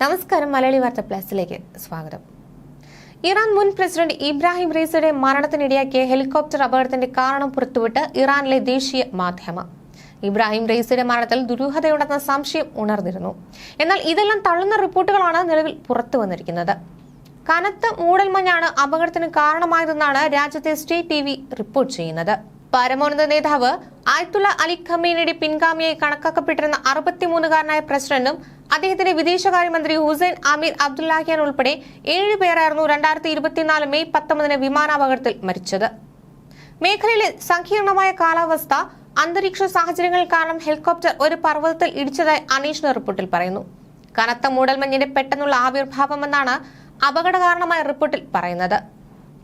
നമസ്കാരം മലയാളി വാർത്ത പ്ലസിലേക്ക് സ്വാഗതം. ഇറാൻ മുൻ പ്രസിഡന്റ് ഇബ്രാഹിം റീസയുടെ മരണത്തിനിടയാക്കിയ ഹെലികോപ്റ്റർ അപകടത്തിന്റെ കാരണം പുറത്തുവിട്ട് ഇറാനിലെ ദേശീയ മാധ്യമം. ഇബ്രാഹിം റെയ്സിയുടെ മരണത്തിൽ ദുരൂഹതയുണ്ടെന്ന സംശയം ഉണർന്നിരുന്നു. എന്നാൽ ഇതെല്ലാം തള്ളുന്ന റിപ്പോർട്ടുകളാണ് നിലവിൽ പുറത്തു വന്നിരിക്കുന്നത്. കനത്ത മൂടൽമഞ്ഞാണ് അപകടത്തിന് കാരണമായതെന്നാണ് രാജ്യത്തെ സ്റ്റേറ്റ് ടി റിപ്പോർട്ട് ചെയ്യുന്നത്. പരമോന്നത നേതാവ് ആയത്തുള്ള അലി ഖമീനയുടെ പിൻഗാമിയായി കണക്കാക്കപ്പെട്ടിരുന്ന അറുപത്തിമൂന്നുകാരനായ പ്രസിഡന്റും അദ്ദേഹത്തിന്റെ വിദേശകാര്യമന്ത്രി ഹുസൈൻ അമീർ അബ്ദുല്ലാഹിയാൻ ഉൾപ്പെടെ ഏഴ് പേരായിരുന്നു രണ്ടായിരത്തി ഇരുപത്തിനാല് മെയ് പത്തൊമ്പതിന് വിമാനാപകടത്തിൽ മരിച്ചത്. മേഖലയിലെ സങ്കീർണമായ കാലാവസ്ഥ അന്തരീക്ഷ സാഹചര്യങ്ങൾ കാരണം ഹെലികോപ്റ്റർ ഒരു പർവതത്തിൽ ഇടിച്ചതായി അന്വേഷണ റിപ്പോർട്ടിൽ പറയുന്നു. കനത്ത മൂടൽമഞ്ഞിന്റെ പെട്ടെന്നുള്ള ആവിർഭാവമെന്നാണ് അപകട കാരണമായ റിപ്പോർട്ടിൽ പറയുന്നത്.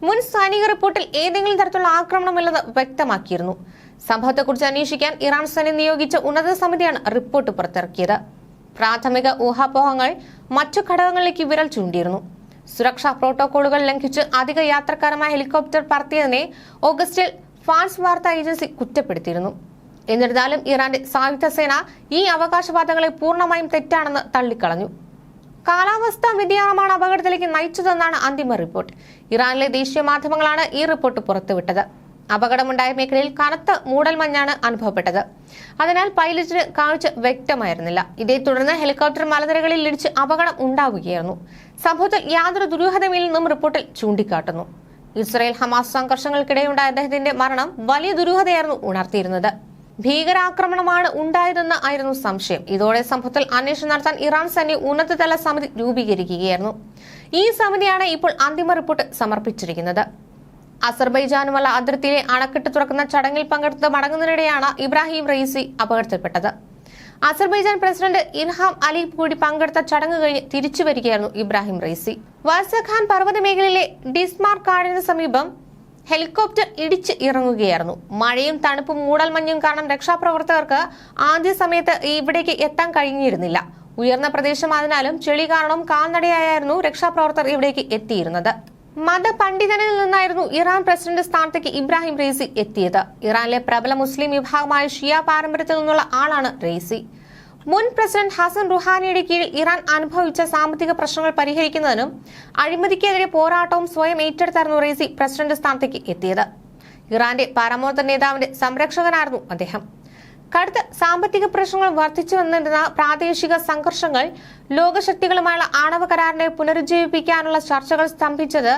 മുൻ സൈനിക റിപ്പോർട്ടിൽ ഏതെങ്കിലും തരത്തിലുള്ള ആക്രമണമില്ലെന്ന് വ്യക്തമാക്കിയിരുന്നു. സംഭവത്തെക്കുറിച്ച് അന്വേഷിക്കാൻ ഇറാൻ സൈന്യം നിയോഗിച്ച ഉന്നത സമിതിയാണ് റിപ്പോർട്ട് പുറത്തിറക്കിയത്. പ്രാഥമിക ഊഹാപോഹങ്ങൾ മറ്റു ഘടകങ്ങളിലേക്ക് വിരൽ ചൂണ്ടിയിരുന്നു. സുരക്ഷാ പ്രോട്ടോകോളുകൾ ലംഘിച്ച് അധിക യാത്രക്കാരുമായ ഹെലികോപ്റ്റർ പറത്തിയതിനെ ഓഗസ്റ്റിൽ ഫ്രാൻസ് വാർത്താ ഏജൻസി കുറ്റപ്പെടുത്തിയിരുന്നു. എന്നിരുന്നാലും ഇറാന്റെ സായുധ സേന ഈ അവകാശവാദങ്ങളെ പൂർണമായും തെറ്റാണെന്ന് തള്ളിക്കളഞ്ഞു. കാലാവസ്ഥാ വ്യതിയാനമാണ് അപകടത്തിലേക്ക് നയിച്ചതെന്നാണ് അന്തിമ റിപ്പോർട്ട്. ഇറാനിലെ ദേശീയ മാധ്യമങ്ങളാണ് ഈ റിപ്പോർട്ട് പുറത്തുവിട്ടത്. അപകടമുണ്ടായ മേഖലയിൽ കനത്ത മൂടൽമഞ്ഞാണ് അനുഭവപ്പെട്ടത്. അതിനാൽ പൈലറ്റിന് കാഴ്ച വ്യക്തമായിരുന്നില്ല. ഇതേ തുടർന്ന് ഹെലികോപ്റ്റർ മലനിരകളിൽ ഇടിച്ച് അപകടം ഉണ്ടാവുകയായിരുന്നു. സംഭവത്തിൽ യാതൊരു ദുരൂഹതയില്ലെന്നും റിപ്പോർട്ടിൽ ചൂണ്ടിക്കാട്ടുന്നു. ഇസ്രയേൽ ഹമാസ് സംഘർഷങ്ങൾക്കിടെയുണ്ടായ അദ്ദേഹത്തിന്റെ മരണം വലിയ ദുരൂഹതയായിരുന്നു ഉണർത്തിയിരുന്നത്. ഭീകരാക്രമണമാണ് ഉണ്ടായതെന്ന് ആയിരുന്നു സംശയം. ഇതോടെ സംഭവത്തിൽ അന്വേഷണം നടത്താൻ ഇറാൻ സൈന്യം ഉന്നതതല സമിതി രൂപീകരിക്കുകയായിരുന്നു. ഈ സമിതിയാണ് ഇപ്പോൾ അന്തിമ റിപ്പോർട്ട് സമർപ്പിച്ചിരിക്കുന്നത്. അസർബൈജാനുമുള്ള അതിർത്തിയിലെ അണക്കെട്ട് തുറക്കുന്ന ചടങ്ങിൽ പങ്കെടുത്ത് മടങ്ങുന്നതിനിടെയാണ് ഇബ്രാഹിം റെയ്സി അപകടത്തിൽപ്പെട്ടത്. അസർബൈജാൻ പ്രസിഡന്റ് ഇൻഹാം അലി കൂടി പങ്കെടുത്ത ചടങ്ങ് കഴിഞ്ഞ് തിരിച്ചു വരികയായിരുന്നു ഇബ്രാഹിം റെയ്സി. വാസഖാൻ പർവത മേഖലയിലെ ഡിസ്മാർ കാടിന് സമീപം ഹെലികോപ്റ്റർ ഇടിച്ച് ഇറങ്ങുകയായിരുന്നു. മഴയും തണുപ്പും മൂടൽമഞ്ഞും കാരണം രക്ഷാപ്രവർത്തകർക്ക് ആദ്യ സമയത്ത് ഇവിടേക്ക് എത്താൻ കഴിഞ്ഞിരുന്നില്ല. ഉയർന്ന പ്രദേശമായതിനാലും ചെളി കാരണം കാൽനടയായിരുന്നു രക്ഷാപ്രവർത്തകർ ഇവിടേക്ക് എത്തിയിരുന്നത്. മതപണ്ഡിതനിൽ നിന്നായിരുന്നു ഇറാൻ പ്രസിഡന്റ് സ്ഥാനത്തേക്ക് ഇബ്രാഹിം റെയ്സി എത്തിയത്. ഇറാനിലെ പ്രബല മുസ്ലിം വിഭാഗമായ ഷിയ പാരമ്പര്യത്തിൽ നിന്നുള്ള ആളാണ് റെയ്സി. മുൻ പ്രസിഡന്റ് ഹസൻ റുഹാനിയുടെ കീഴിൽ ഇറാൻ അനുഭവിച്ച സാമ്പത്തിക പ്രശ്നങ്ങൾ പരിഹരിക്കുന്നതിനും അഴിമതിക്കെതിരെ പോരാട്ടവും സ്വയം ഏറ്റെടുത്തായിരുന്നു റെയ്സി പ്രസിഡന്റ് സ്ഥാനത്തേക്ക് എത്തിയത്. ഇറാന്റെ പരമോന്നത നേതാവിന്റെ സംരക്ഷകനായിരുന്നു അദ്ദേഹം. കടുത്ത സാമ്പത്തിക പ്രശ്നങ്ങൾ വർദ്ധിച്ചു വന്നിരുന്ന പ്രാദേശിക സംഘർഷങ്ങൾ ലോകശക്തികളുമായുള്ള ആണവ കരാറിനെ പുനരുജ്ജീവിപ്പിക്കാനുള്ള ചർച്ചകൾ സ്തംഭിച്ചത്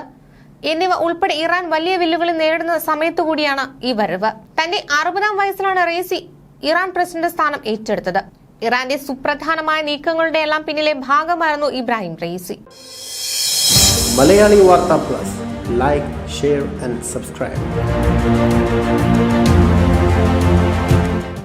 എന്നിവ ഉൾപ്പെടെ ഇറാൻ വലിയ വെല്ലുവിളി നേരിടുന്ന സമയത്തു കൂടിയാണ് ഈ വരവ്. തന്റെ അറുപതാം വയസ്സിലാണ് റേസി ഇറാൻ പ്രസിഡന്റ് സ്ഥാനം ഏറ്റെടുത്തത്. ഇറാന്റെ സുപ്രധാനമായ നീക്കങ്ങളുടെ എല്ലാം പിന്നിലെ ഭാഗമായിരുന്നു ഇബ്രാഹിം റേസി മലയാളി വാർത്താ plus. Like share and subscribe